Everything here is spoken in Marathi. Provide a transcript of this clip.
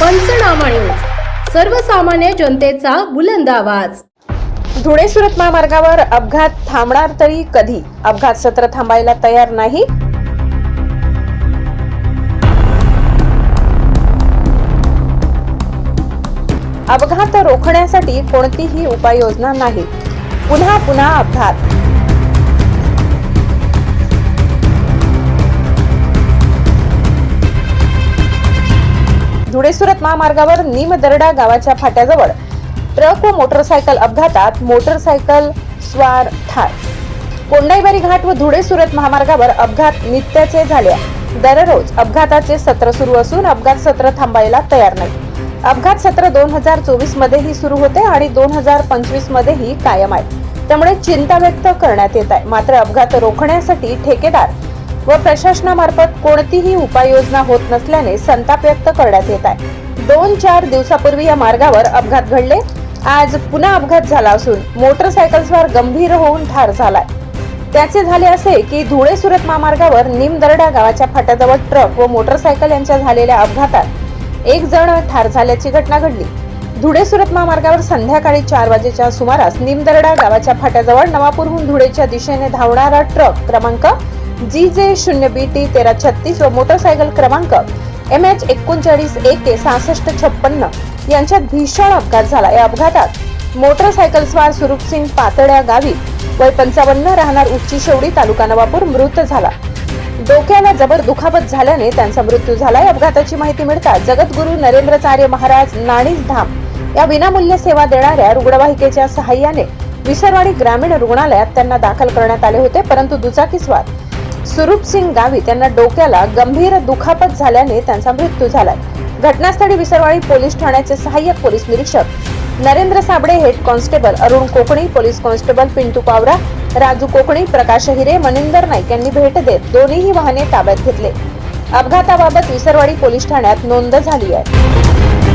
पंचनामा न्यूज. सर्वसामान्य जनतेचा बुलंद आवाज. धुळे सुरत महामार्गावर अपघात थांबणार तरी कधी? अपघात सत्र थांबायला तयार नाही? अपघात रोखण्यासाठी कोणतीही उपाययोजना नाही. पुन्हा पुन्हा अपघात. धुळे सुरत महामार्गावर निमदरडा गावाच्या फाट्याजवळ ट्रक व मोटरसायकल अपघातात मोटरसायकल स्वार ठार. कोंडाईबारी घाट व धुळे सुरत महामार्गावर अपघात नित्याचे झाले दररोज अपघाताचे सत्र सुरू असून अपघात सत्र थांबायला तयार नाही. अपघात सत्र दोन हजार चोवीस मध्येही सुरू होते आणि दोन हजार पंचवीस मध्येही कायम आहे. त्यामुळे चिंता व्यक्त करण्यात येत आहे. मात्र अपघात रोखण्यासाठी ठेकेदार व प्रशासनामार्फत कोणतीही उपाययोजना होत नसल्याने संताप व्यक्त करण्यात येत आहे. दोन चार दिवसापूर्वी या मार्गावर अपघात घडले. आज पुन्हा अपघात झाला असून मोटरसायकल्सवर गंभीर होऊन ठार झालाय. त्याचे झाले असे की धुळे सुरत महामार्गावर निमदरडा गावाच्या फाट्याजवळ ट्रक व मोटरसायकल यांच्या झालेल्या अपघातात एक जण ठार झाल्याची घटना घडली. धुळे सुरत महामार्गावर संध्याकाळी चार वाजेच्या सुमारास निमदरडा गावाच्या फाट्याजवळ नवापूरहून धुळेच्या दिशेने धावणारा ट्रक क्रमांक जी जे शून्य बी टी तेरा छत्तीस व मोटरसायकल क्रमांक एम एच एकोणचाळीस ए के सहासष्ट छप्पन्न यांच्यात भीषण अपघात झाला. या अपघातात मोटरसायकल स्वार सुरूपसिंग पातळ्या गावी वय पंचावन्न राहणार उच्ची शेवडी तालुका नवापूर मृत झाला. डोक्याला जबर दुखापत झाल्याने त्यांचा मृत्यू झाला. या अपघाताची माहिती मिळताच जगद्गुरु नरेंद्रचार्य महाराज नाणीस धाम या विनामूल्य सेवा देणाऱ्या रुग्णवाहिकेच्या सहाय्याने विसरवाडी ग्रामीण रुग्णालयात त्यांना दाखल करण्यात आले होते परंतु दुचाकीस्वार सुरूप सिंग गावी त्यांना डोक्याला गंभीर दुखापत झाल्याने त्यांचा मृत्यू झालाय. घटनास्थळी विसरवाडी पोलीस ठाण्याचे सहाय्यक पोलीस निरीक्षक Narendra Sable head constable Arun Kokani police constable Pintu Pawara Raju Kokani Prakash Hire Maninder Naik यांनी भेट देत दोन्हीही वाहने ताब्यात घेतले. अपघाताबाबत विसरवाडी पोलीस ठाण्यात नोंद झाली आहे.